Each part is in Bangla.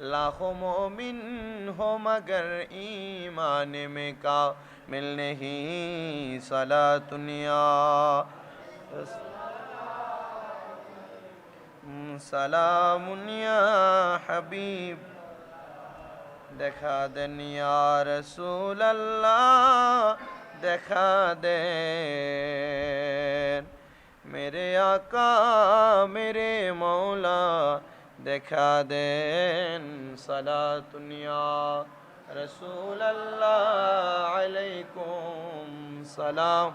लाखों मोमिन हो मगर ईमान में का मिल नहीं सला दुनिया। हबीब, देखा देन या रसूल अल्लाह देखा दे میرے آقا، میرے مولا، دیکھا دین صلاة دنیا رسول اللہ علیکم سلام۔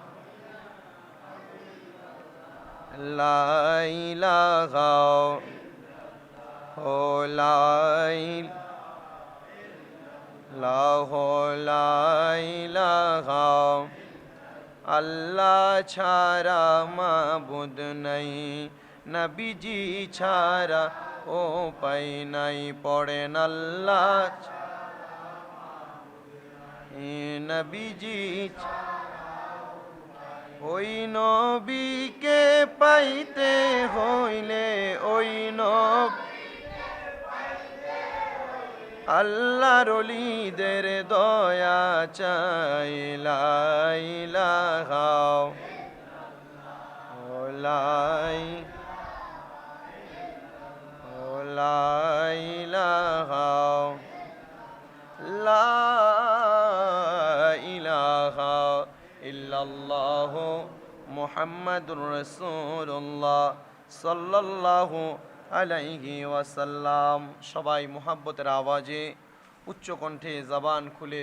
لا الہ ہو لا لا ہو لا الہ আল্লাহ ছাড়া মাবুদ নাই, নবীজি ছাড়া ও পাই নাই, পড়েন আল্লাহ নবীজি ওই নবীকে পাইতে হইলে আল্লাহর অলিদের দয়া চাইলাইলাহাও ওলাই ওলাইলাহাও লা ইলাহা ইল্লাল্লাহ মুহাম্মাদুর রাসূলুল্লাহ সাল্লাল্লাহু আলাইহি ওয়াসাল্লাম সবাই মোহাব্বতের আওয়াজে উচ্চকণ্ঠে জবান খুলে